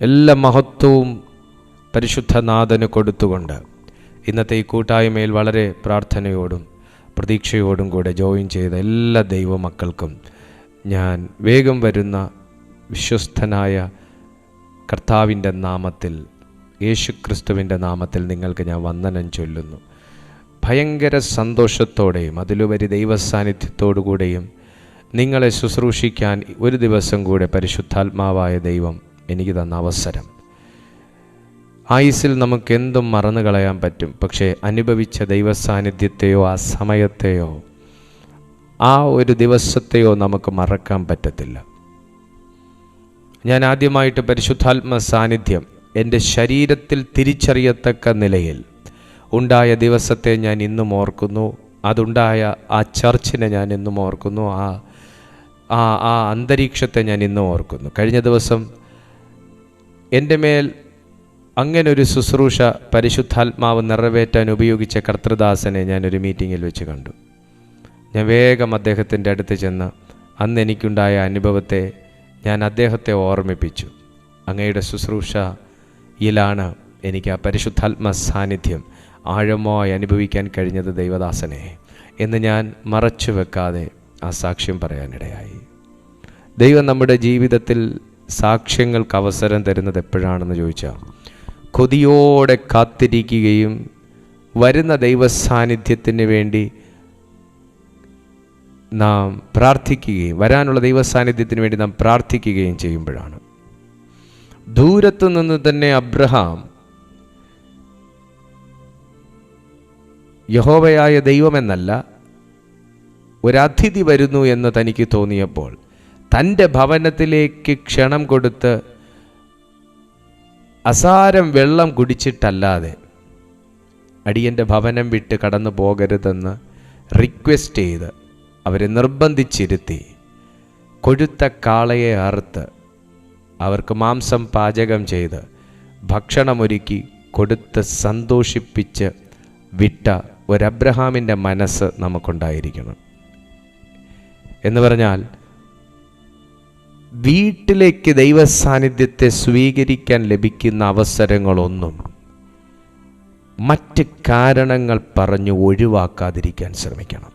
എല്ലാ മഹത്വവും പരിശുദ്ധനാഥന് കൊടുത്തുകൊണ്ട് ഇന്നത്തെ ഈ കൂട്ടായ്മയിൽ വളരെ പ്രാർത്ഥനയോടും പ്രതീക്ഷയോടും കൂടെ ജോയിൻ ചെയ്ത എല്ലാ ദൈവമക്കൾക്കും ഞാൻ വേഗം വരുന്ന വിശ്വസ്തനായ കർത്താവിന്റെ നാമത്തിൽ യേശുക്രിസ്തുവിന്റെ നാമത്തിൽ നിങ്ങൾക്ക് ഞാൻ വന്ദനം ചൊല്ലുന്നു. ഭയങ്കര സന്തോഷത്തോടെയും അതിലുപരി ദൈവസാന്നിധ്യത്തോടുകൂടെയും നിങ്ങളെ ശുശ്രൂഷിക്കാൻ ഒരു ദിവസം കൂടെ പരിശുദ്ധാത്മാവായ ദൈവം എനിക്ക് തന്ന അവസരം. ആയുസിൽ നമുക്ക് എന്തും മറന്നു കളയാൻ പറ്റും. പക്ഷേ അനുഭവിച്ച ദൈവസാന്നിധ്യത്തെയോ ആ സമയത്തെയോ ആ ഒരു ദിവസത്തെയോ നമുക്ക് മറക്കാൻ പറ്റത്തില്ല. ഞാൻ ആദ്യമായിട്ട് പരിശുദ്ധാത്മ സാന്നിധ്യം എന്റെ ശരീരത്തിൽ തിരിച്ചറിയത്തക്ക നിലയിൽ ഉണ്ടായ ദിവസത്തെ ഞാൻ ഇന്നും ഓർക്കുന്നു. അതുണ്ടായ ആ ചർച്ചിനെ ഞാൻ ഇന്നും ഓർക്കുന്നു. ആ ആ ആ അന്തരീക്ഷത്തെ ഞാൻ ഇന്നും ഓർക്കുന്നു. കഴിഞ്ഞ ദിവസം എന്റെ മേൽ അങ്ങനൊരു ശുശ്രൂഷ പരിശുദ്ധാത്മാവ് നിറവേറ്റാൻ ഉപയോഗിച്ച കർത്തൃദാസനെ ഞാനൊരു മീറ്റിങ്ങിൽ വെച്ച് കണ്ടു. ഞാൻ വേഗം അദ്ദേഹത്തിന്റെ അടുത്ത് ചെന്ന് അന്ന് എനിക്കുണ്ടായ അനുഭവത്തെ ഞാൻ അദ്ദേഹത്തെ ഓർമ്മിപ്പിച്ചു. അങ്ങയുടെ ശുശ്രൂഷയിലാണ് എനിക്ക് ആ പരിശുദ്ധാത്മ സാന്നിധ്യം ആഴമായി അനുഭവിക്കാൻ കഴിഞ്ഞത് ദൈവദാസനെ എന്ന് ഞാൻ മറച്ചു വെക്കാതെ ആ സാക്ഷ്യം പറയാനിടയായി. ദൈവം നമ്മുടെ ജീവിതത്തിൽ സാക്ഷ്യങ്ങൾക്ക് അവസരം തരുന്നത് എപ്പോഴാണെന്ന് ചോദിച്ചാൽ കൊതിയോടെ കാത്തിരിക്കുകയും വരുന്ന ദൈവസാന്നിധ്യത്തിന് വേണ്ടി നാം പ്രാർത്ഥിക്കുകയും വരാനുള്ള ദൈവസാന്നിധ്യത്തിന് വേണ്ടി നാം പ്രാർത്ഥിക്കുകയും ചെയ്യുമ്പോഴാണ്. ദൂരത്തു നിന്ന് തന്നെ അബ്രഹാം യഹോവയായ ദൈവമെന്നല്ല ഒരതിഥി വരുന്നു എന്ന് തനിക്ക് തോന്നിയപ്പോൾ തന്റെ ഭവനത്തിലേക്ക് ക്ഷണം കൊടുത്ത് അസാരം വെള്ളം കുടിച്ചിട്ടല്ലാതെ അടിയന്റെ ഭവനം വിട്ട് കടന്നു പോകരുതെന്ന് റിക്വസ്റ്റ് ചെയ്ത് അവരെ നിർബന്ധിച്ചിരുത്തി. കൊഴുത്ത കാളയെ അറുത്ത് അവർക്ക് മാംസം പാചകം ചെയ്ത് ഭക്ഷണമൊരുക്കി കൊടുത്ത് സന്തോഷിപ്പിച്ച് വിട്ട ഒരബ്രഹാമിന്റെ മനസ്സ് നമുക്കുണ്ടായിരിക്കണം. എന്ന് പറഞ്ഞാൽ വീട്ടിലേക്ക് ദൈവസാന്നിധ്യത്തെ സ്വീകരിക്കാൻ ലഭിക്കുന്ന അവസരങ്ങളൊന്നും മറ്റ് കാരണങ്ങൾ പറഞ്ഞു ഒഴിവാക്കാതിരിക്കാൻ ശ്രമിക്കണം.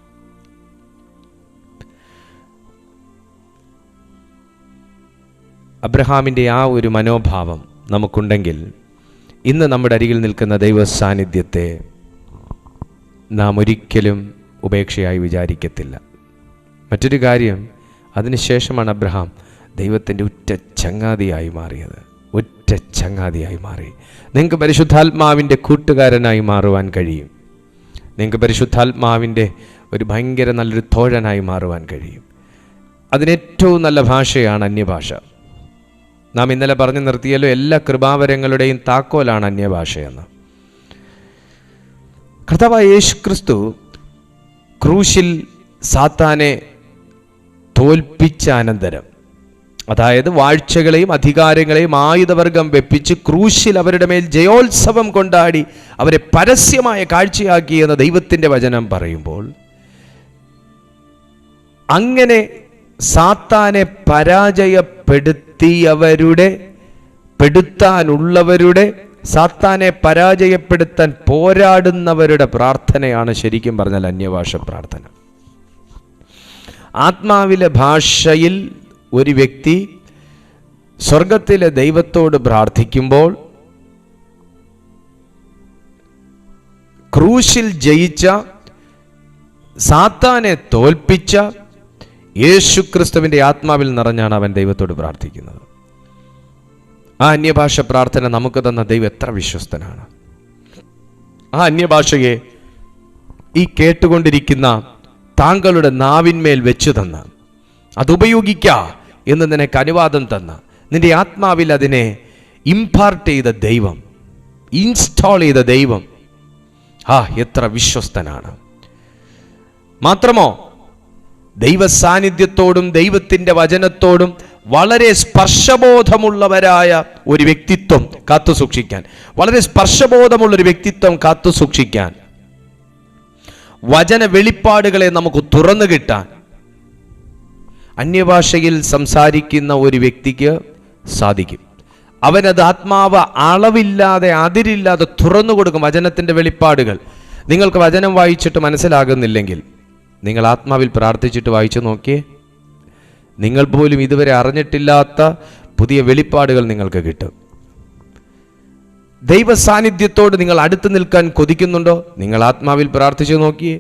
അബ്രഹാമിന്റെ ആ ഒരു മനോഭാവം നമുക്കുണ്ടെങ്കിൽ ഇന്ന് നമ്മുടെ അരികിൽ നിൽക്കുന്ന ദൈവ സാന്നിധ്യത്തെ നാം ഒരിക്കലും ഉപേക്ഷയായി വിചാരിക്കത്തില്ല. മറ്റൊരു കാര്യം അതിനുശേഷമാണ് അബ്രഹാം ദൈവത്തിന്റെ ഉറ്റ ചങ്ങാതിയായി മാറിയത്. ഒറ്റ ചങ്ങാതിയായി മാറി. നിങ്ങൾക്ക് പരിശുദ്ധാത്മാവിന്റെ കൂട്ടുകാരനായി മാറുവാൻ കഴിയും. നിങ്ങൾക്ക് പരിശുദ്ധാത്മാവിന്റെ ഒരു ഭയങ്കര നല്ലൊരു തോഴനായി മാറുവാൻ കഴിയും. അതിനേറ്റവും നല്ല ഭാഷയാണ് അന്യഭാഷ. നാം ഇന്നലെ പറഞ്ഞു നിർത്തിയല്ലോ എല്ലാ കൃപാവരങ്ങളുടെയും താക്കോലാണ് അന്യഭാഷയെന്ന് കർത്താവ് യേശു ക്രിസ്തു ക്രൂശിൽ സാത്താനെ തോൽപ്പിച്ച അനന്തരം അതായത് വാഴ്ചകളെയും അധികാരങ്ങളെയും ആയുധവർഗം വെപ്പിച്ച് ക്രൂശിൽ അവരുടെ മേൽ ജയോത്സവം കൊണ്ടാടി അവരെ പരസ്യമായ കാഴ്ചയാക്കി എന്ന് ദൈവത്തിന്റെ വചനം പറയുമ്പോൾ അങ്ങനെ സാത്താനെ പരാജയപ്പെടുത്തിയവരുടെ പെടുത്താനുള്ളവരുടെ സാത്താനെ പരാജയപ്പെടുത്താൻ പോരാടുന്നവരുടെ പ്രാർത്ഥനയാണ് ശരിക്കും പറഞ്ഞാൽ അന്യഭാഷ പ്രാർത്ഥന. ആത്മാവിലെ ഭാഷയിൽ ഒരു വ്യക്തി സ്വർഗത്തിലെ ദൈവത്തോട് പ്രാർത്ഥിക്കുമ്പോൾ ക്രൂശിൽ ജയിച്ച സാത്താനെ തോൽപ്പിച്ച യേശു ക്രിസ്തുവിന്റെ ആത്മാവിൽ നിറഞ്ഞാണ് അവൻ ദൈവത്തോട് പ്രാർത്ഥിക്കുന്നത്. ആ അന്യഭാഷ പ്രാർത്ഥന നമുക്ക് തന്ന ദൈവം എത്ര വിശ്വസ്തനാണ്. ആ അന്യഭാഷയെ ഈ കേട്ടുകൊണ്ടിരിക്കുന്ന താങ്കളുടെ നാവിന്മേൽ വെച്ചു തന്ന. അതുപയോഗിക്ക എന്ന് നിനക്ക് അനുവാദം തന്ന. നിന്റെ ആത്മാവിൽ അതിനെ ഇംപാർട്ട് ചെയ്ത ദൈവം ഇൻസ്റ്റാൾ ചെയ്ത ദൈവം. ആ എത്ര വിശ്വസ്തനാണ്. മാത്രമോ ദൈവ സാന്നിധ്യത്തോടും ദൈവത്തിന്റെ വചനത്തോടും വളരെ സ്പർശബോധമുള്ളവരായ ഒരു വ്യക്തിത്വം കാത്തു സൂക്ഷിക്കാൻ വളരെ സ്പർശബോധമുള്ളൊരു വ്യക്തിത്വം കാത്തു സൂക്ഷിക്കാൻ വചന വെളിപ്പാടുകളെ നമുക്ക് തുറന്നു കിട്ടാൻ അന്യഭാഷയിൽ സംസാരിക്കുന്ന ഒരു വ്യക്തിക്ക് സാധിക്കും. അവനത് ആത്മാവ് അളവില്ലാതെ അതിരില്ലാതെ തുറന്നു കൊടുക്കും വചനത്തിന്റെ വെളിപ്പാടുകൾ. നിങ്ങൾക്ക് വചനം വായിച്ചിട്ട് മനസ്സിലാകുന്നില്ലെങ്കിൽ നിങ്ങൾ ആത്മാവിൽ പ്രാർത്ഥിച്ചിട്ട് വായിച്ചു നോക്കിയേ. നിങ്ങൾ പോലും ഇതുവരെ അറിഞ്ഞിട്ടില്ലാത്ത പുതിയ വെളിപ്പാടുകൾ നിങ്ങൾക്ക് കിട്ടും. ദൈവ സാന്നിധ്യത്തോട് നിങ്ങൾ അടുത്ത് നിൽക്കാൻ കൊതിക്കുന്നുണ്ടോ? നിങ്ങൾ ആത്മാവിൽ പ്രാർത്ഥിച്ചു നോക്കിയേ.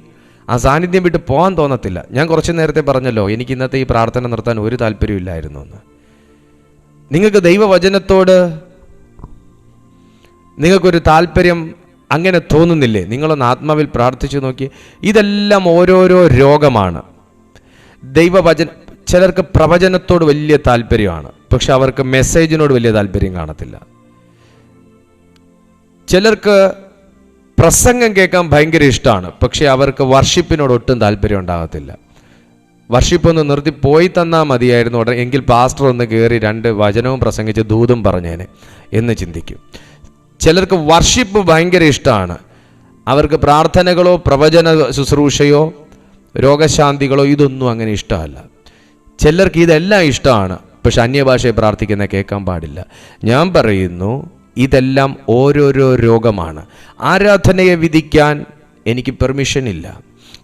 ആ സാന്നിധ്യം വിട്ട് പോകാൻ തോന്നത്തില്ല. ഞാൻ കുറച്ച് നേരത്തെ പറഞ്ഞല്ലോ എനിക്ക് ഇന്നത്തെ ഈ പ്രാർത്ഥന നിർത്താൻ ഒരു താല്പര്യമില്ലായിരുന്നു എന്ന്. നിങ്ങൾക്ക് ദൈവവചനത്തോട് നിങ്ങൾക്കൊരു താല്പര്യം അങ്ങനെ തോന്നുന്നില്ലേ? നിങ്ങളൊന്ന് ആത്മാവിൽ പ്രാർത്ഥിച്ചു നോക്കി. ഇതെല്ലാം ഓരോരോ രോഗമാണ്. ദൈവവചന ചിലർക്ക് പ്രവചനത്തോട് വലിയ താല്പര്യമാണ് പക്ഷെ അവർക്ക് മെസ്സേജിനോട് വലിയ താല്പര്യം കാണത്തില്ല. ചിലർക്ക് പ്രസംഗം കേൾക്കാൻ ഭയങ്കര ഇഷ്ടമാണ് പക്ഷേ അവർക്ക് വർഷിപ്പിനോട് ഒട്ടും താല്പര്യം ഉണ്ടാകത്തില്ല. വർഷിപ്പ് ഒന്ന് നിർത്തി പോയി തന്നാൽ മതിയായിരുന്നു ഉടനെ. എങ്കിൽ പാസ്റ്റർ ഒന്ന് കയറി രണ്ട് വചനവും പ്രസംഗിച്ച് ദൂതും പറഞ്ഞേനെ എന്ന് ചിന്തിക്കും. ചിലർക്ക് വർഷിപ്പ് ഭയങ്കര ഇഷ്ടമാണ് അവർക്ക് പ്രാർത്ഥനകളോ പ്രവചന ശുശ്രൂഷയോ രോഗശാന്തികളോ ഇതൊന്നും അങ്ങനെ ഇഷ്ടമല്ല. ചിലർക്ക് ഇതെല്ലാം ഇഷ്ടമാണ് പക്ഷെ അന്യഭാഷയെ പ്രാർത്ഥിക്കുന്ന കേൾക്കാൻ പാടില്ല. ഞാൻ പറയുന്നു ഇതെല്ലാം ഓരോരോ രോഗമാണ്. ആരാധനയെ വിധിക്കാൻ എനിക്ക് പെർമിഷൻ ഇല്ല.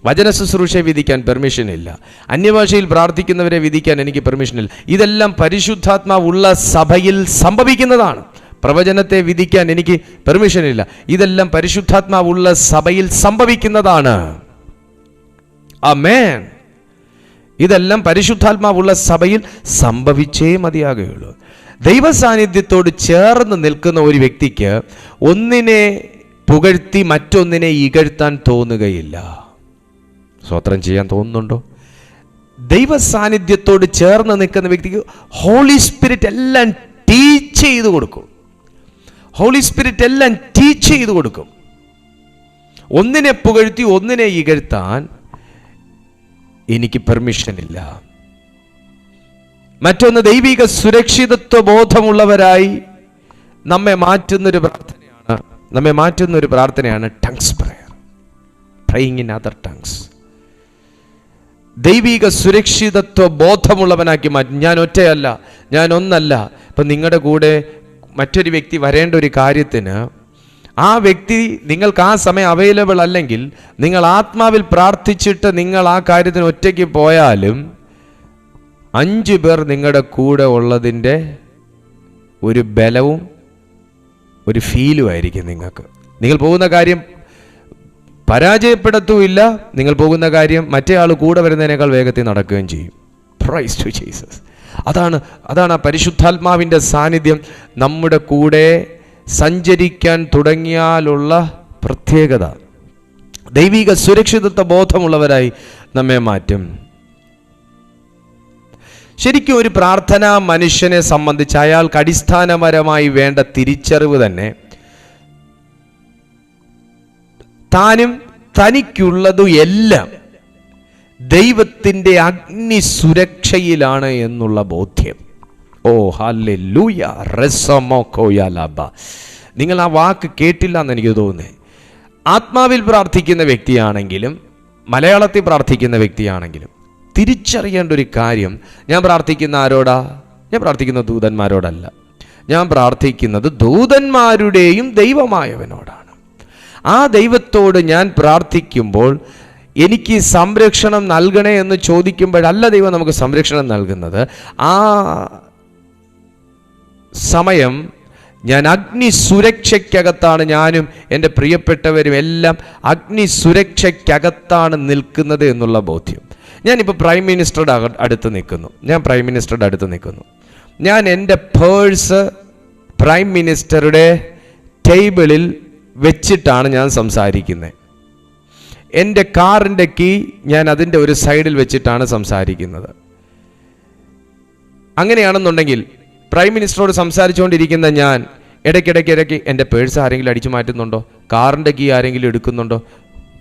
വചന ശുശ്രൂഷയെ വിധിക്കാൻ പെർമിഷൻ ഇല്ല. അന്യഭാഷയിൽ പ്രാർത്ഥിക്കുന്നവരെ വിധിക്കാൻ എനിക്ക് പെർമിഷൻ ഇല്ല. ഇതെല്ലാം പരിശുദ്ധാത്മാവുള്ള സഭയിൽ സംഭവിക്കുന്നതാണ്. പ്രവചനത്തെ വിധിക്കാൻ എനിക്ക് പെർമിഷൻ ഇല്ല. ഇതെല്ലാം പരിശുദ്ധാത്മാവുള്ള സഭയിൽ സംഭവിക്കുന്നതാണ്. അമേൻ ഇതെല്ലാം പരിശുദ്ധാത്മാവുള്ള സഭയിൽ സംഭവിച്ചേ മതിയാകുകയുള്ളൂ. ദൈവ സാന്നിധ്യത്തോട് ചേർന്ന് നിൽക്കുന്ന ഒരു വ്യക്തിക്ക് ഒന്നിനെ പുകഴ്ത്തി മറ്റൊന്നിനെ ഇകഴ്ത്താൻ തോന്നുകയില്ല. സ്വത്രം ചെയ്യാൻ തോന്നുന്നുണ്ടോ? ദൈവ സാന്നിധ്യത്തോട് ചേർന്ന് നിൽക്കുന്ന വ്യക്തിക്ക് ഹോളി സ്പിരിറ്റ് എല്ലാം ടീച്ച് ചെയ്ത് കൊടുക്കും. ഹോളി സ്പിരിറ്റ് എല്ലാം ടീച്ച് ചെയ്ത് കൊടുക്കും. ഒന്നിനെ പുകഴ്ത്തി ഒന്നിനെ ഇകഴ്ത്താൻ എനിക്ക് പെർമിഷൻ ഇല്ല. മറ്റൊന്ന് ദൈവിക സുരക്ഷിതത്വ ബോധമുള്ളവരായി നമ്മെ മാറ്റുന്നൊരു പ്രാർത്ഥനയാണ്. നമ്മെ മാറ്റുന്ന ഒരു പ്രാർത്ഥനയാണ് tongues prayer praying in other tongues ദൈവിക സുരക്ഷിതത്വ ബോധമുള്ളവനാക്കി മാറ്റും. ഞാൻ ഒറ്റയല്ല ഞാൻ ഒന്നല്ല. ഇപ്പം നിങ്ങളുടെ കൂടെ മറ്റൊരു വ്യക്തി വരേണ്ട ഒരു കാര്യത്തിന് ആ വ്യക്തി നിങ്ങൾക്ക് ആ സമയം അവൈലബിൾ അല്ലെങ്കിൽ നിങ്ങൾ ആത്മാവിൽ പ്രാർത്ഥിച്ചിട്ട് നിങ്ങൾ ആ കാര്യത്തിന് ഒറ്റയ്ക്ക് പോയാലും അഞ്ച് പേർ നിങ്ങളുടെ കൂടെ ഉള്ളതിന്റെ ഒരു ബലവും ഒരു ഫീലും ആയിരിക്കും നിങ്ങൾക്ക്. നിങ്ങൾ പോകുന്ന കാര്യം പരാജയപ്പെടുത്തുമില്ല നിങ്ങൾ പോകുന്ന കാര്യം മറ്റേ ആൾ കൂടെ വരുന്നതിനേക്കാൾ വേഗത്തിൽ നടക്കുകയും ചെയ്യും. പ്രൈസ് ടു ജീസസ് അതാണ് അതാണ് ആ പരിശുദ്ധാത്മാവിന്റെ സാന്നിധ്യം. നമ്മുടെ കൂടെ സഞ്ചരിക്കാൻ തുടങ്ങിയാലുള്ള പ്രത്യേകത. ദൈവിക സുരക്ഷിതത്വ ബോധമുള്ളവരായി നമ്മെ മാറ്റും. ശരിക്കും ഒരു പ്രാർത്ഥന മനുഷ്യനെ സംബന്ധിച്ച് അയാൾക്ക് അടിസ്ഥാനപരമായി വേണ്ട തിരിച്ചറിവ് തന്നെ താനും തനിക്കുള്ളതും എല്ലാം ദൈവത്തിന്റെ അഗ്നി സുരക്ഷയിലാണ് എന്നുള്ള ബോധ്യം. ഓ ഹല്ലെ ലൂയ റെസമോക്കോയാലാബ. നിങ്ങൾ ആ വാക്ക് കേട്ടില്ല എന്ന് എനിക്ക് തോന്നുന്നത് ആത്മാവിൽ പ്രാർത്ഥിക്കുന്ന വ്യക്തിയാണെങ്കിലും മലയാളത്തിൽ പ്രാർത്ഥിക്കുന്ന വ്യക്തിയാണെങ്കിലും തിരിച്ചറിയേണ്ട ഒരു കാര്യം ഞാൻ പ്രാർത്ഥിക്കുന്ന ആരോടാ? ഞാൻ പ്രാർത്ഥിക്കുന്ന ദൂതന്മാരോടല്ല. ഞാൻ പ്രാർത്ഥിക്കുന്നത് ദൂതന്മാരുടെയും ദൈവമായവനോടാണ്. ആ ദൈവത്തോട് ഞാൻ പ്രാർത്ഥിക്കുമ്പോൾ എനിക്ക് സംരക്ഷണം നൽകണേ എന്ന് ചോദിക്കുമ്പോഴല്ല ദൈവം നമുക്ക് സംരക്ഷണം നൽകുന്നത്. ആ സമയം ഞാൻ അഗ്നി സുരക്ഷയ്ക്കകത്താണ് ഞാനും എന്റെ പ്രിയപ്പെട്ടവരും എല്ലാം അഗ്നി സുരക്ഷയ്ക്കകത്താണ് നിൽക്കുന്നത് എന്നുള്ള ബോധ്യം. ഞാനിപ്പോൾ പ്രൈം മിനിസ്റ്ററുടെ അടുത്ത് നിൽക്കുന്നു. ഞാൻ പ്രൈം മിനിസ്റ്ററുടെ അടുത്ത് നിൽക്കുന്നു. ഞാൻ എന്റെ പേഴ്സ് പ്രൈം മിനിസ്റ്ററുടെ ടേബിളിൽ വെച്ചിട്ടാണ് ഞാൻ സംസാരിക്കുന്നത് എന്റെ കാറിന്റെ കീ ഞാൻ അതിന്റെ ഒരു സൈഡിൽ വെച്ചിട്ടാണ് സംസാരിക്കുന്നത്. അങ്ങനെയാണെന്നുണ്ടെങ്കിൽ പ്രൈം മിനിസ്റ്ററോട് സംസാരിച്ചുകൊണ്ടിരിക്കുന്ന ഞാൻ ഇടയ്ക്കിടയ്ക്ക് ഇടയ്ക്ക് എന്റെ പേഴ്സ് ആരെങ്കിലും അടിച്ചു മാറ്റുന്നുണ്ടോ? കാറിന്റെ കീ ആരെങ്കിലും എടുക്കുന്നുണ്ടോ?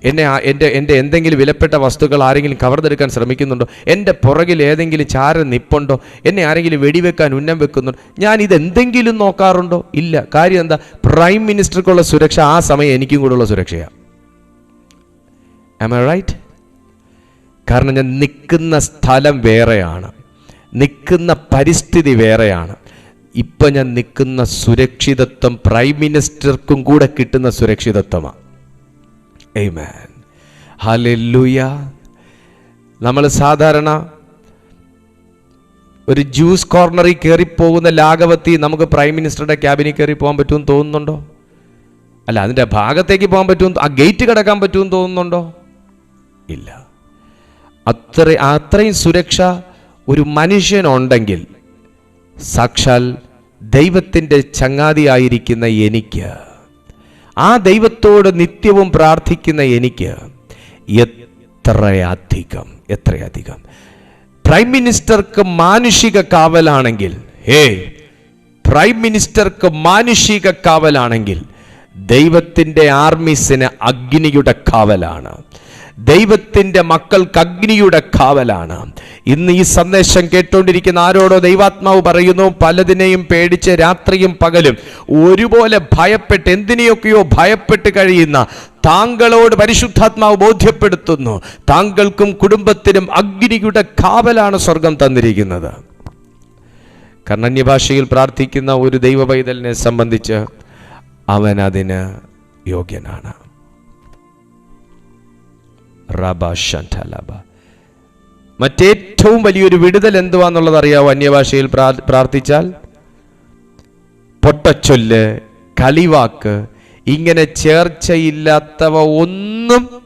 എന്നെ എന്റെ എന്റെ എന്തെങ്കിലും വിലപ്പെട്ട വസ്തുക്കൾ ആരെങ്കിലും കവർന്നെടുക്കാൻ ശ്രമിക്കുന്നുണ്ടോ? എന്റെ പുറകിൽ ഏതെങ്കിലും ചാര നിപ്പുണ്ടോ? എന്നെ ആരെങ്കിലും വെടിവെക്കാൻ ഉന്നം വെക്കുന്നുണ്ടോ? ഞാൻ ഇതെന്തെങ്കിലും നോക്കാറുണ്ടോ? ഇല്ല. കാര്യം എന്താ? പ്രൈം മിനിസ്റ്റർക്കുള്ള സുരക്ഷ ആ സമയം എനിക്കും കൂടെയുള്ള സുരക്ഷയാണ് ഐ റൈറ്റ് കാരണം ഞാൻ നിൽക്കുന്ന സ്ഥലം വേറെയാണ്. നിൽക്കുന്ന പരിസ്ഥിതി വേറെയാണ്. ഇപ്പം ഞാൻ നിൽക്കുന്ന സുരക്ഷിതത്വം പ്രൈം മിനിസ്റ്റർക്കും കൂടെ കിട്ടുന്ന സുരക്ഷിതത്വമാണ് Amen. Hallelujah. നമ്മൾ സാധാരണ ഒരു ജ്യൂസ് കോർണറിൽ കയറിപ്പോകുന്ന ലാഘവത്തി നമുക്ക് പ്രൈം മിനിസ്റ്ററുടെ ക്യാബിനിൽ കയറി പോകാൻ പറ്റുമെന്ന് തോന്നുന്നുണ്ടോ അല്ല അതിന്റെ ഭാഗത്തേക്ക് പോകാൻ പറ്റുമെന്ന് ആ ഗേറ്റ് കിടക്കാൻ പറ്റുമെന്ന് തോന്നുന്നുണ്ടോ ഇല്ല അത്ര അത്രയും സുരക്ഷ ഒരു മനുഷ്യനുണ്ടെങ്കിൽ സാക്ഷാൽ ദൈവത്തിന്റെ ചങ്ങാതിയായിരിക്കുന്ന എനിക്ക് ആ ദൈവത്തോട് നിത്യവും പ്രാർത്ഥിക്കുന്ന എനിക്ക് എത്രയധികം എത്രയധികം. പ്രൈം മിനിസ്റ്റർക്ക് മാനുഷിക കാവലാണെങ്കിൽ ഹേ പ്രൈം മിനിസ്റ്റർക്ക് മാനുഷിക കാവലാണെങ്കിൽ ദൈവത്തിന്റെ ആർമീസിന് അഗ്നിയുടെ കാവലാണ്. ദൈവത്തിന്റെ മക്കൾക്ക് അഗ്നിയുടെ കാവലാണ്. ഇന്ന് ഈ സന്ദേശം കേട്ടുകൊണ്ടിരിക്കുന്ന ആരോടോ ദൈവാത്മാവ് പറയുന്നു പലതിനെയും പേടിച്ച് രാത്രിയും പകലും ഒരുപോലെ ഭയപ്പെട്ട് എന്തിനെയൊക്കെയോ ഭയപ്പെട്ട് കഴിയുന്ന താങ്കളോട് പരിശുദ്ധാത്മാവ് ബോധ്യപ്പെടുത്തുന്നു. താങ്കൾക്കും കുടുംബത്തിനും അഗ്നിയുടെ കാവലാണ് സ്വർഗം തന്നിരിക്കുന്നത്. കാരണം അന്യഭാഷയിൽ പ്രാർത്ഥിക്കുന്ന ഒരു ദൈവ പൈതലിനെ സംബന്ധിച്ച് അവൻ അതിന് യോഗ്യനാണ്. റബ മറ്റേറ്റവും വലിയൊരു വിടുതൽ എന്തുവാന്നുള്ളത് അറിയാവോ അന്യഭാഷയിൽ പ്രാ- പ്രാർത്ഥിച്ചാൽ? പൊട്ടച്ചൊല്ല് കളിവാക്ക് ഇങ്ങനെ ചേർച്ചയില്ലാത്തവ ഒന്നും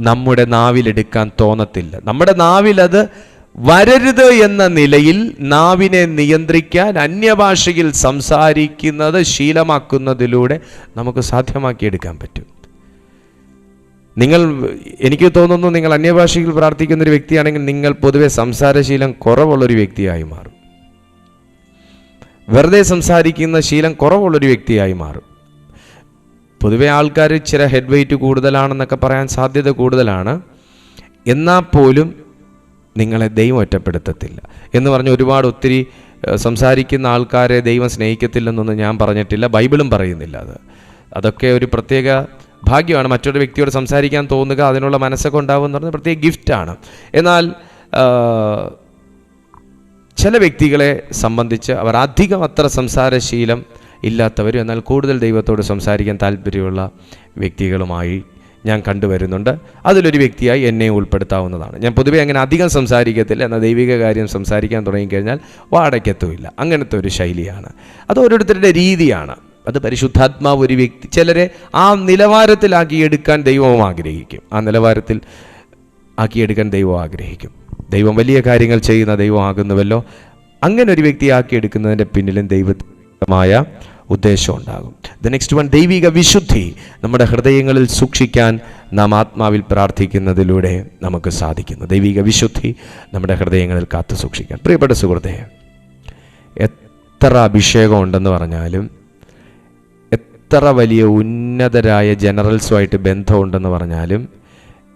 നമ്മുടെ നാവിലെടുക്കാൻ തോന്നത്തില്ല. നമ്മുടെ നാവിൽ അത് വരരുത് എന്ന നിലയിൽ നാവിനെ നിയന്ത്രിക്കാൻ അന്യഭാഷയിൽ സംസാരിക്കുന്നത് ശീലമാക്കുന്നതിലൂടെ നമുക്ക് സാധ്യമാക്കിയെടുക്കാൻ പറ്റും. നിങ്ങൾ എനിക്ക് തോന്നുന്നു നിങ്ങൾ അന്യഭാഷയിൽ പ്രാർത്ഥിക്കുന്ന ഒരു വ്യക്തിയാണെങ്കിൽ നിങ്ങൾ പൊതുവെ സംസാരശീലം കുറവുള്ളൊരു വ്യക്തിയായി മാറും. വെറുതെ സംസാരിക്കുന്ന ശീലം കുറവുള്ളൊരു വ്യക്തിയായി മാറും. പൊതുവെ ആൾക്കാർ ചില ഹെഡ് വെയിറ്റ് കൂടുതലാണെന്നൊക്കെ പറയാൻ സാധ്യത കൂടുതലാണ്. എന്നാൽ പോലും നിങ്ങളെ ദൈവം ഒറ്റപ്പെടുത്തത്തില്ല. എന്ന് പറഞ്ഞ് ഒരുപാട് ഒത്തിരി സംസാരിക്കുന്ന ആൾക്കാരെ ദൈവം സ്നേഹിക്കത്തില്ലെന്നൊന്നും ഞാൻ പറഞ്ഞിട്ടില്ല. ബൈബിളും പറയുന്നില്ല അത്. അതൊക്കെ ഒരു പ്രത്യേക ഭാഗ്യമാണ് മറ്റൊരു വ്യക്തിയോട് സംസാരിക്കാൻ തോന്നുക അതിനുള്ള മനസ്സൊക്കെ ഉണ്ടാവുക എന്ന് പറഞ്ഞാൽ പ്രത്യേക ഗിഫ്റ്റാണ്. എന്നാൽ ചില വ്യക്തികളെ സംബന്ധിച്ച് അവർ അധികം അത്ര സംസാരശീലം ഇല്ലാത്തവരും എന്നാൽ കൂടുതൽ ദൈവത്തോട് സംസാരിക്കാൻ താല്പര്യമുള്ള വ്യക്തികളുമായി ഞാൻ കണ്ടുവരുന്നുണ്ട്. അതിലൊരു വ്യക്തിയായി എന്നെ ഉൾപ്പെടുത്താവുന്നതാണ്. ഞാൻ പൊതുവെ അങ്ങനെ അധികം സംസാരിക്കത്തില്ല എന്നാൽ ദൈവിക കാര്യം സംസാരിക്കാൻ തുടങ്ങിക്കഴിഞ്ഞാൽ വാടകയ്ക്കെത്തുമില്ല. അങ്ങനത്തെ ഒരു ശൈലിയാണ്. അത് ഓരോരുത്തരുടെ രീതിയാണ്. അത് പരിശുദ്ധാത്മാവ് ഒരു വ്യക്തി ചിലരെ ആ നിലവാരത്തിലാക്കി എടുക്കാൻ ദൈവവും ആഗ്രഹിക്കും. ആ നിലവാരത്തിൽ ആക്കിയെടുക്കാൻ ദൈവം ആഗ്രഹിക്കും. ദൈവം വലിയ കാര്യങ്ങൾ ചെയ്യുന്ന ദൈവമാകുന്നുവല്ലോ അങ്ങനെ ഒരു വ്യക്തി ആക്കിയെടുക്കുന്നതിന്റെ പിന്നിലും ദൈവമായ ഉദ്ദേശം ഉണ്ടാകും. ദ നെക്സ്റ്റ് വൺ ദൈവിക വിശുദ്ധി. നമ്മുടെ ഹൃദയങ്ങളിൽ സൂക്ഷിക്കാൻ നാം ആത്മാവിൽ പ്രാർത്ഥിക്കുന്നതിലൂടെ നമുക്ക് സാധിക്കുന്നു. ദൈവിക വിശുദ്ധി നമ്മുടെ ഹൃദയങ്ങളിൽ കാത്തു സൂക്ഷിക്കാൻ. പ്രിയപ്പെട്ട സുഹൃത്തെ എത്ര അഭിഷേകം ഉണ്ടെന്ന് പറഞ്ഞാലും എത്ര വലിയ ഉന്നതരായ ജനറൽസുമായിട്ട് ബന്ധമുണ്ടെന്ന് പറഞ്ഞാലും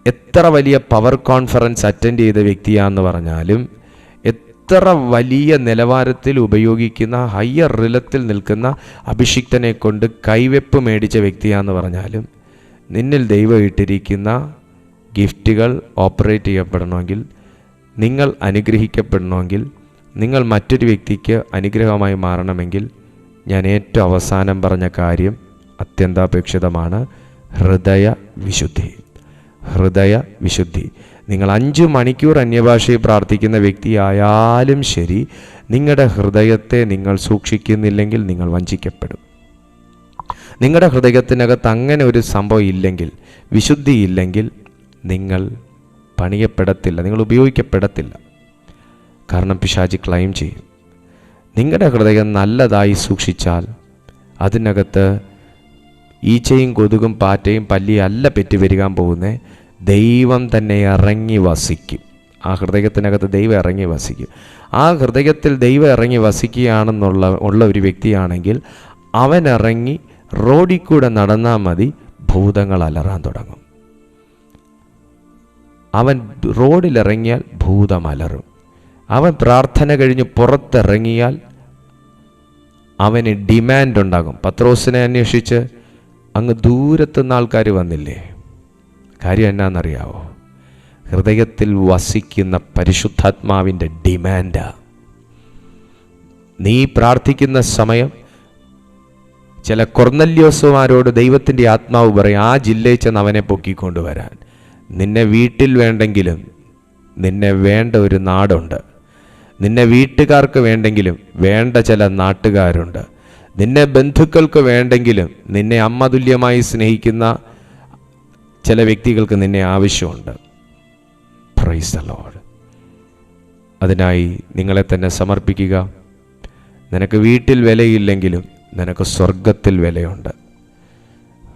എത്ര വലിയ പവർ കോൺഫറൻസ് അറ്റൻഡ് ചെയ്ത വ്യക്തിയാണെന്ന് പറഞ്ഞാലും എത്ര വലിയ നിലവാരത്തിൽ ഉപയോഗിക്കുന്ന ഹയ്യർ റിലത്തിൽ നിൽക്കുന്ന അഭിഷിക്തനെ കൊണ്ട് കൈവെപ്പ് മേടിച്ച വ്യക്തിയാന്ന് പറഞ്ഞാലും നിന്നിൽ ദൈവം ഇട്ടിരിക്കുന്ന ഗിഫ്റ്റുകൾ ഓപ്പറേറ്റ് ചെയ്യപ്പെടണമെങ്കിൽ നിങ്ങൾ അനുഗ്രഹിക്കപ്പെടണമെങ്കിൽ നിങ്ങൾ മറ്റൊരു വ്യക്തിക്ക് അനുഗ്രഹമായി മാറണമെങ്കിൽ ഞാൻ ഏറ്റവും അവസാനം പറഞ്ഞ കാര്യം അത്യന്താപേക്ഷിതമാണ് ഹൃദയ വിശുദ്ധി ഹൃദയ വിശുദ്ധി നിങ്ങൾ അഞ്ച് മണിക്കൂർ അന്യഭാഷയിൽ പ്രാർത്ഥിക്കുന്ന വ്യക്തിയായാലും ശരി നിങ്ങളുടെ ഹൃദയത്തെ നിങ്ങൾ സൂക്ഷിക്കുന്നില്ലെങ്കിൽ നിങ്ങൾ വഞ്ചിക്കപ്പെടും. നിങ്ങളുടെ ഹൃദയത്തിനകത്ത് അങ്ങനെ ഒരു സംഭവം ഇല്ലെങ്കിൽ വിശുദ്ധി ഇല്ലെങ്കിൽ നിങ്ങൾ പണിയപ്പെടത്തില്ല നിങ്ങൾ ഉപയോഗിക്കപ്പെടത്തില്ല. കാരണം പിശാചി ക്ലെയിം ചെയ്യും. നിങ്ങളുടെ ഹൃദയം നല്ലതായി സൂക്ഷിച്ചാൽ അതിനകത്ത് ഈച്ചയും കൊതുകും പാറ്റയും പല്ലിയല്ല അല്ല പെറ്റുവരികാൻ പോകുന്നത് ദൈവം തന്നെ ഇറങ്ങി വസിക്കും. ആ ഹൃദയത്തിനകത്ത് ദൈവം ഇറങ്ങി വസിക്കും. ആ ഹൃദയത്തിൽ ദൈവം ഇറങ്ങി വസിക്കുകയാണെന്നുള്ള ഉള്ള ഒരു വ്യക്തിയാണെങ്കിൽ അവൻ ഇറങ്ങി റോഡിൽ കൂടെ നടന്നാൽ മതി ഭൂതങ്ങൾ അലറാൻ തുടങ്ങും. അവൻ റോഡിലിറങ്ങിയാൽ ഭൂതം അലറും. അവൻ പ്രാർത്ഥന കഴിഞ്ഞ് പുറത്തിറങ്ങിയാൽ അവന് ഡിമാൻഡ് ഉണ്ടാകും. പത്രോസിനെ അന്വേഷിച്ച് അങ്ങ് ദൂരത്തുനിന്ന് ആൾക്കാർ വന്നില്ലേ? കാര്യം എന്നാണെന്നറിയാവോ ഹൃദയത്തിൽ വസിക്കുന്ന പരിശുദ്ധാത്മാവിന്റെ ഡിമാൻഡാ. നീ പ്രാർത്ഥിക്കുന്ന സമയം ചില കൊർന്നല്യോസുമാരോട് ദൈവത്തിന്റെ ആത്മാവ് പറയും ആ ജില്ലയിൽ ചെന്ന് അവനെ പൊക്കിക്കൊണ്ടുവരാൻ നിന്നെ വീട്ടിൽ വേണ്ടെങ്കിലും നിന്നെ വേണ്ട ഒരു നാടുണ്ട്. നിന്നെ വീട്ടുകാർക്ക് വേണ്ടെങ്കിലും വേണ്ട ചില നാട്ടുകാരുണ്ട്. നിന്നെ ബന്ധുക്കൾക്ക് വേണ്ടെങ്കിലും നിന്നെ അമ്മ തുല്യമായി സ്നേഹിക്കുന്ന ചില വ്യക്തികൾക്ക് നിന്നെ ആവശ്യമുണ്ട്. പ്രൈസ് ദ ലോർഡ് അതിനായി നിങ്ങളെ തന്നെ സമർപ്പിക്കുക. നിനക്ക് വീട്ടിൽ വിലയില്ലെങ്കിലും നിനക്ക് സ്വർഗത്തിൽ വിലയുണ്ട്.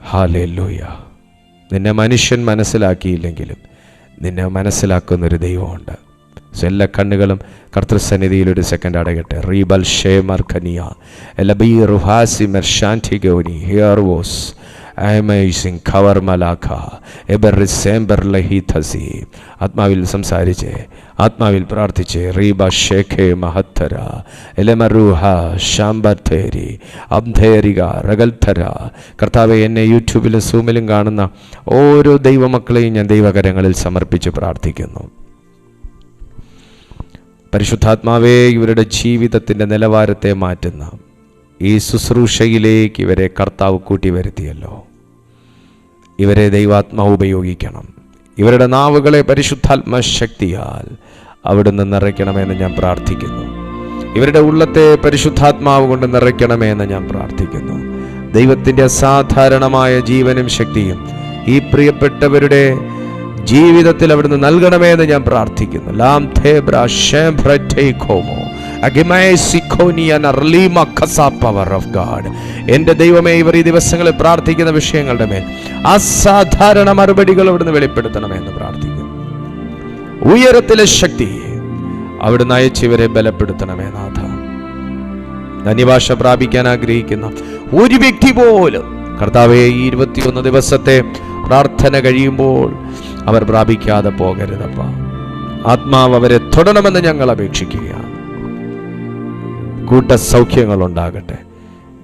ഹാലേലൂയ നിന്നെ മനുഷ്യൻ മനസ്സിലാക്കിയില്ലെങ്കിലും നിന്നെ മനസ്സിലാക്കുന്നൊരു ദൈവമുണ്ട്. എല്ലാ കണ്ണുകളും കർത്തൃസന്നിധിയിൽ ഒരു സെക്കൻഡ് അടയട്ടെ. റീബൽ ഷേമർ ഖനിയ. എലബി റുഹാസി മെർഷാന്റി ഗൗനി. ഹിയർ വോസ് അമേസിംഗ് ഖവർ മലാഖ എബർ റിസേംബർ ലഹി ഥസി ആത്മാവിൽ സംസാരിച്ച്. ആത്മാവിൽ പ്രാർത്ഥിച്ച്. റീബ ഷേഖെ മഹത്തര. എലമറൂഹ ശാംബത്തേരി അബ്ധേരിക റഗൽധര കർത്താവെ എന്നെ യൂട്യൂബിലും സൂമിലും കാണുന്ന ഓരോ ദൈവമക്കളെയും ഞാൻ ദൈവകരങ്ങളിൽ സമർപ്പിച്ച് പ്രാർത്ഥിക്കുന്നു. പരിശുദ്ധാത്മാവേ ഇവരുടെ ജീവിതത്തിന്റെ നിലവാരത്തെ മാറ്റുന്ന ഈ ശുശ്രൂഷയിലേക്ക് ഇവരെ കർത്താവ് കൂട്ടി വരുത്തിയല്ലോ ഇവരെ ദൈവാത്മാവ് ഉപയോഗിക്കണം. ഇവരുടെ നാവുകളെ പരിശുദ്ധാത്മ ശക്തിയാൽ അവിടുന്ന് നിറയ്ക്കണമെന്ന് ഞാൻ പ്രാർത്ഥിക്കുന്നു. ഇവരുടെ ഉള്ളത്തെ പരിശുദ്ധാത്മാവ് കൊണ്ട് നിറയ്ക്കണമെന്ന് ഞാൻ പ്രാർത്ഥിക്കുന്നു. ദൈവത്തിന്റെ അസാധാരണമായ ജീവനും ശക്തിയും ഈ പ്രിയപ്പെട്ടവരുടെ ജീവിതത്തിൽ അവിടുന്ന് നൽകണമെന്ന് ഞാൻ പ്രാർത്ഥിക്കുന്നു. ലാം ഠേഖോമോ പവർ ദൈവമേ ഇവർ ഈ ദിവസങ്ങളിൽ പ്രാർത്ഥിക്കുന്ന വിഷയങ്ങളുടെ മേൽ അസാധാരണ മറുപടികൾ അവിടുന്ന് വെളിപ്പെടുത്തണമെന്ന് പ്രാർത്ഥിക്കുന്നു. ഉയരത്തിലെ ശക്തി അവിടുന്ന് അയച്ച് ഇവരെ ബലപ്പെടുത്തണമേ നാഥ. ധന്യഭാഷ പ്രാപിക്കാൻ ആഗ്രഹിക്കുന്ന ഒരു വ്യക്തി പോലും കർത്താവെ ഈ ഇരുപത്തിയൊന്ന് ദിവസത്തെ പ്രാർത്ഥന കഴിയുമ്പോൾ അവർ പ്രാപിക്കാതെ പോകരുതപ്പ. ആത്മാവ് അവരെ തൊടണമെന്ന് ഞങ്ങൾ അപേക്ഷിക്കുകയാണ് കൂട്ട സൗഖ്യങ്ങൾ ഉണ്ടാകട്ടെ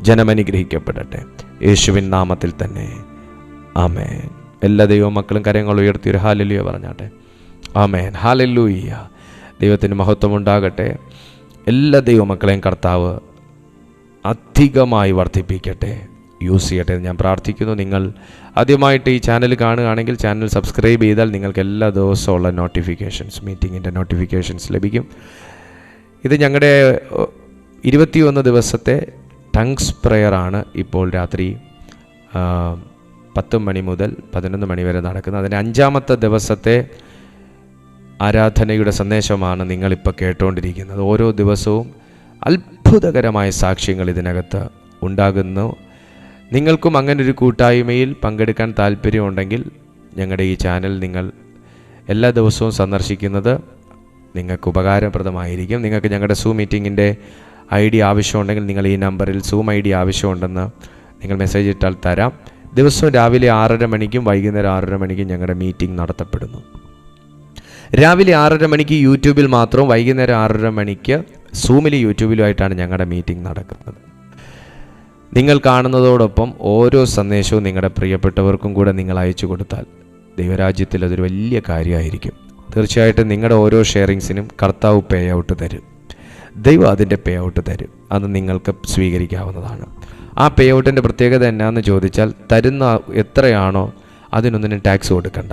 ജനമനുഗ്രഹിക്കപ്പെടട്ടെ യേശുവിൻ നാമത്തിൽ തന്നെ. ആമേൻ. എല്ലാ ദൈവമക്കളും കരങ്ങൾ ഉയർത്തി ഒരു ഹാലല്ലുയ പറഞ്ഞാട്ടെ. ആമേൻ. ഹാലല്ലൂയ്യ ദൈവത്തിന് മഹത്വം ഉണ്ടാകട്ടെ. എല്ലാ ദൈവമക്കളെയും കർത്താവ് അധികമായി വർദ്ധിപ്പിക്കട്ടെ. യൂസ് ചെയ്യട്ടെ ഞാൻ പ്രാർത്ഥിക്കുന്നു. നിങ്ങൾ ആദ്യമായിട്ട് ഈ ചാനൽ കാണുകയാണെങ്കിൽ ചാനൽ സബ്സ്ക്രൈബ് ചെയ്താൽ നിങ്ങൾക്ക് എല്ലാ ദിവസവും ഉള്ള നോട്ടിഫിക്കേഷൻസ് മീറ്റിങ്ങിന്റെ നോട്ടിഫിക്കേഷൻസ് ലഭിക്കും. ഇത് ഞങ്ങളുടെ ഇരുപത്തിയൊന്ന് ദിവസത്തെ ടങ്സ് പ്രെയറാണ് ഇപ്പോൾ രാത്രി പത്ത് മണി മുതൽ പതിനൊന്ന് മണി വരെ നടക്കുന്നത്. അതിന്റെ അഞ്ചാമത്തെ ദിവസത്തെ ആരാധനയുടെ സന്ദേശമാണ് നിങ്ങളിപ്പോൾ കേട്ടുകൊണ്ടിരിക്കുന്നത് ഓരോ ദിവസവും അത്ഭുതകരമായ സാക്ഷ്യങ്ങൾ ഇതിനകത്ത് ഉണ്ടാകുന്നു. നിങ്ങൾക്കും അങ്ങനെ ഒരു കൂട്ടായ്മയിൽ പങ്കെടുക്കാൻ താല്പര്യമുണ്ടെങ്കിൽ ഞങ്ങളുടെ ഈ ചാനൽ നിങ്ങൾ എല്ലാ ദിവസവും സന്ദർശിക്കുന്നത് നിങ്ങൾക്ക് ഉപകാരപ്രദമായിരിക്കും. നിങ്ങൾക്ക് ഞങ്ങളുടെ സൂ മീറ്റിങ്ങിന്റെ ഐ ഡി ആവശ്യമുണ്ടെങ്കിൽ നിങ്ങൾ ഈ നമ്പറിൽ സൂം ഐ ഡി ആവശ്യമുണ്ടെന്ന് നിങ്ങൾ മെസ്സേജ് ഇട്ടാൽ തരാം. ദിവസവും രാവിലെ ആറര മണിക്കും വൈകുന്നേരം ആറര മണിക്കും ഞങ്ങളുടെ മീറ്റിംഗ് നടത്തപ്പെടുന്നു. രാവിലെ ആറര മണിക്ക് യൂട്യൂബിൽ മാത്രം വൈകുന്നേരം ആറര മണിക്ക് സൂമിലും യൂട്യൂബിലുമായിട്ടാണ് ഞങ്ങളുടെ മീറ്റിംഗ് നടക്കുന്നത്. നിങ്ങൾ കാണുന്നതോടൊപ്പം ഓരോ സന്ദേശവും നിങ്ങളുടെ പ്രിയപ്പെട്ടവർക്കും കൂടെ നിങ്ങൾ അയച്ചു കൊടുത്താൽ ദൈവരാജ്യത്തിൽ അതൊരു വലിയ കാര്യമായിരിക്കും. തീർച്ചയായിട്ടും നിങ്ങളുടെ ഓരോ ഷെയറിങ്സിനും കർത്താവ് പേ ഔട്ട് തരും. ദൈവം അതിന്റെ പേ ഔട്ട് തരും. അത് നിങ്ങൾക്ക് സ്വീകരിക്കാവുന്നതാണ്. ആ പേ ഔട്ടിന്റെ പ്രത്യേകത എന്നാന്ന് ചോദിച്ചാൽ തരുന്ന എത്രയാണോ അതിനൊന്നിനും ടാക്സ് കൊടുക്കണ്ട.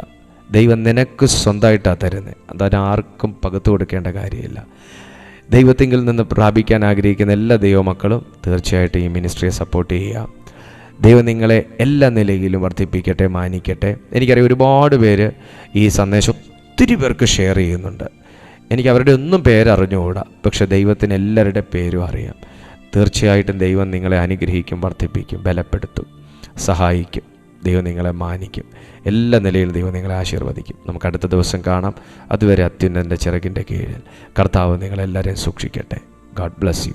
ദൈവം നിനക്ക് സ്വന്തമായിട്ടാണ് തരുന്നത്. അതായത് ആർക്കും പകത്ത് കൊടുക്കേണ്ട കാര്യമില്ല. ദൈവത്തിങ്കിൽ നിന്ന് പ്രാപിക്കാൻ ആഗ്രഹിക്കുന്ന എല്ലാ ദൈവമക്കളും തീർച്ചയായിട്ടും ഈ മിനിസ്ട്രിയെ സപ്പോർട്ട് ചെയ്യുക. ദൈവം നിങ്ങളെ എല്ലാ നിലയിലും വർദ്ധിപ്പിക്കട്ടെ മാനിക്കട്ടെ. എനിക്കറിയാം ഒരുപാട് പേര് ഈ സന്ദേശം ഒത്തിരി പേർക്ക് ഷെയർ ചെയ്യുന്നുണ്ട്. എനിക്ക് അവരുടെ ഒന്നും പേരറിഞ്ഞുകൂടാ പക്ഷേ ദൈവത്തിന് എല്ലാവരുടെ പേരും അറിയാം. തീർച്ചയായിട്ടും ദൈവം നിങ്ങളെ അനുഗ്രഹിക്കും വർദ്ധിപ്പിക്കും ബലപ്പെടുത്തും സഹായിക്കും. ദൈവം നിങ്ങളെ മാനിക്കും. എല്ലാ നിലയിലും ദൈവം നിങ്ങളെ ആശീർവദിക്കും. നമുക്ക് അടുത്ത ദിവസം കാണാം. അതുവരെ അത്യുന്നതിന്റെ ചിറകിന്റെ കീഴിൽ. കർത്താവ് നിങ്ങളെല്ലാവരെയും സൂക്ഷിക്കട്ടെ. God bless you